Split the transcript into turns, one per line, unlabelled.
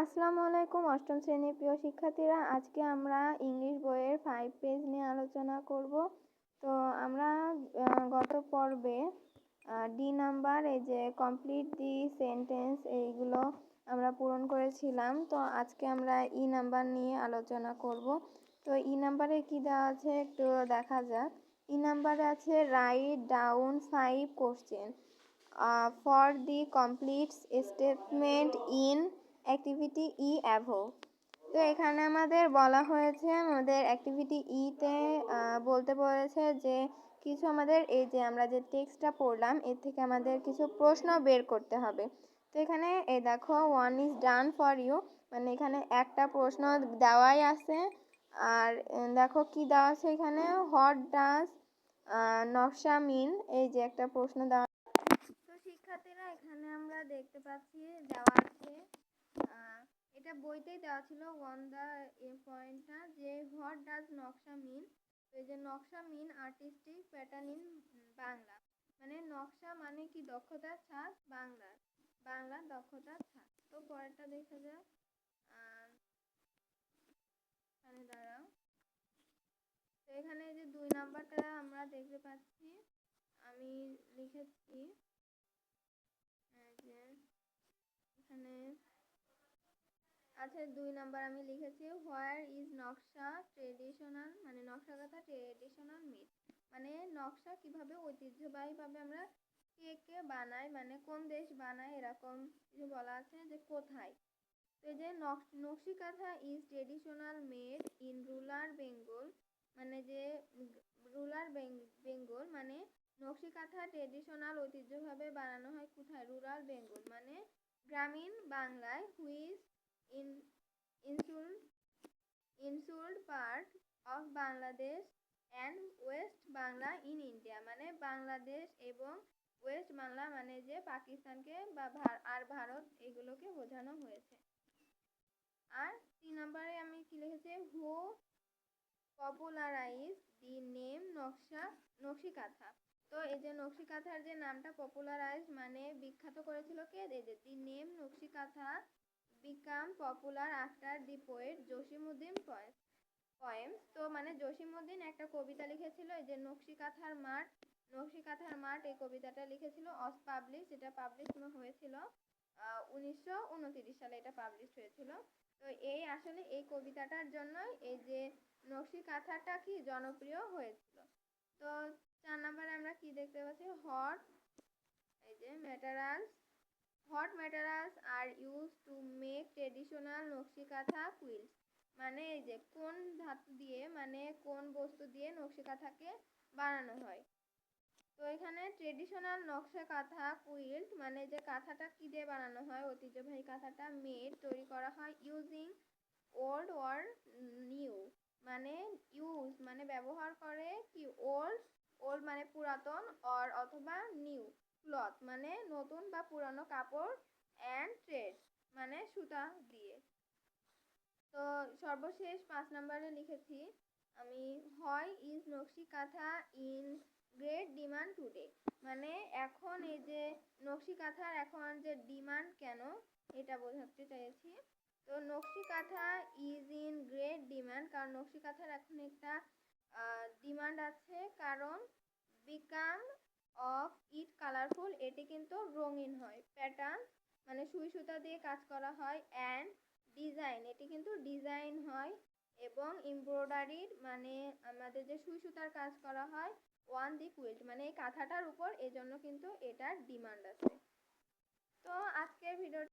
আসসালামু আলাইকুম, অষ্টম শ্রেণির প্রিয় শিক্ষার্থীরা। আজকে আমরা ইংলিশ বইয়ের ফাইভ পেজ নিয়ে আলোচনা করব। তো আমরা গত পর্বে ডি নাম্বার এই যে কমপ্লিট দি সেন্টেন্স এইগুলো আমরা পূরণ করেছিলাম। তো আজকে আমরা ই নাম্বার নিয়ে আলোচনা করব। তো ই নাম্বারে কি দেওয়া আছে একটু দেখা যাক। ই নাম্বারে আছে write down five question for the complete statement in activity E above তো এখানে আমাদের বলা হয়েছে, আমাদের অ্যাক্টিভিটি ইতে বলতে বলেছে যে কিছু আমাদের, এই যে আমরা যে টেক্সটটা পড়লাম, এর থেকে আমাদের কিছু প্রশ্ন বের করতে হবে। তো এখানে, এই দেখো one is done for you মানে এখানে একটা প্রশ্ন দেওয়াই আছে, আর দেখো কি দেওয়া আছে এখানে? হোয়াট ডাস নকশা মিন এই যে একটা প্রশ্ন দেওয়া তো শিক্ষার্থীরা এখানে আমরা দেখতে পাচ্ছি, দেওয়া আছে এটা বইতেই দেওয়া ছিল ওয়ান দা দ্য পয়েন্টটা যে হোয়াট ডাজ নকশা মিন তো যে নকশা mean artistic pattern in Bangla মানে নকশা মানে কি দক্ষতার ছাপ বাংলা বাংলা দক্ষতার ছাপ তো পরেরটা দেখা যাক। এখানে দাঁড়াও। তো এখানে যে দুই নাম্বারটা আমরা দেখতে পাচ্ছি, আমি লিখেছি যে এখানে আচ্ছা দুই নাম্বার আমি লিখেছি, হোয়ার ইজ নকশা ট্রেডিশনাল মানে নকশা কথা ট্রেডিশনাল মিট। মানে নকশা কীভাবে ঐতিহ্যবাহীভাবে আমরা কে কে বানাই মানে কোন দেশ বানায়, এরকম কিছু বলা আছে যে কোথায়। তো যে Nakshi Kantha is traditional made in rural Bengal মানে যে রুলার বেঙ্গল মানে নকশি কাঁথা ট্রেডিশনাল ঐতিহ্যভাবে বানানো হয় কোথায়? রুরাল বেঙ্গল মানে গ্রামীণ বাংলায় which is in insured insured part of Bangladesh and West Bangla in India. মানে বাংলাদেশ এবং ওয়েস্ট বাংলা মানে যে পাকিস্তানকে বা আর ভারত এগুলোকে বোঝানো হয়েছে। আর তিন নম্বরে আমি কি লিখেছি? হু পপুলারাইজ দি নেম নকশা, নকশিকাথা। তো এই যে নকশিকাথার যে নামটা পপুলারাইজ মানে বিখ্যাত করেছিল কে? এই যে the name Nakshikantha became popular after the poet Jasimuddin poems তো মানে জসিমুদ্দিন একটা কবিতা লিখেছিল, এই যে নকশি কাঁথার মাঠ, নকশি কাঁথার মাঠ এই কবিতাটা লিখেছিল, অস পাবলিশ এটা পাবলিশ হয়েছিল উনিশশো সালে এটা পাবলিশ হয়েছিল। তো এই আসলে এই কবিতাটার জন্যই এই যে নকশি কাঁথাটা কি জনপ্রিয় হয়েছিল। তো চার নাম্বারে আমরা কি দেখতে পাচ্ছি? হট, এই যে hot materials are use to make traditional Nakshikantha quilts মানে এই যে কোন ধাতু দিয়ে মানে কোন বস্তু দিয়ে নকশিকাঁথাকে বানানো হয়। তো এখানে ট্রেডিশনাল নকশা কাঁথা কুইল্ট মানে যে কাঁথাটা কী দিয়ে বানানো হয়, ঐতিহ্যবাহী কাঁথাটা মেড তৈরি করা হয় ইউজিং ওল্ড ওয়ার নিউ মানে ইউজ মানে ব্যবহার করে কি ওল্ড ওল্ড মানে পুরাতন অর অথবা নিউ ক্লথ মানে নতুন বা পুরানো কাপড় অ্যান্ড ট্রেড মানে সুতা দিয়ে। তো সর্বশেষ পাঁচ নম্বরে লিখেছি, আমি হয় ইজ নকশি কাঁথা ইন গ্রেট ডিমান্ড টুডে। মানে এখন এই যে নকশি কাঁথার এখন যে ডিমান্ড কেন, এটা বোঝাতে চাইছি। তো নকশি কাঁথা ইজ ইন গ্রেট ডিমান্ড, কারণ নকশি কাঁথার এখন একটা ডিমান্ড আছে, কারণ বিকাম অফ ইট কালারফুল এটি কিন্তু রঙিন হয়। প্যাটার্ন মানে সুই সুতা দিয়ে কাজ করা হয় অ্যান্ড ডিজাইন এটি কিন্তু ডিজাইন হয় এবং এমব্রয়ডারির মানে আমাদের যে সুই সুতার কাজ করা হয় ওয়ান দি কুইল্ট মানে এই কাঁথাটার উপর, এজন্য কিন্তু এটার ডিমান্ড আছে। তো আজকের ভিডিও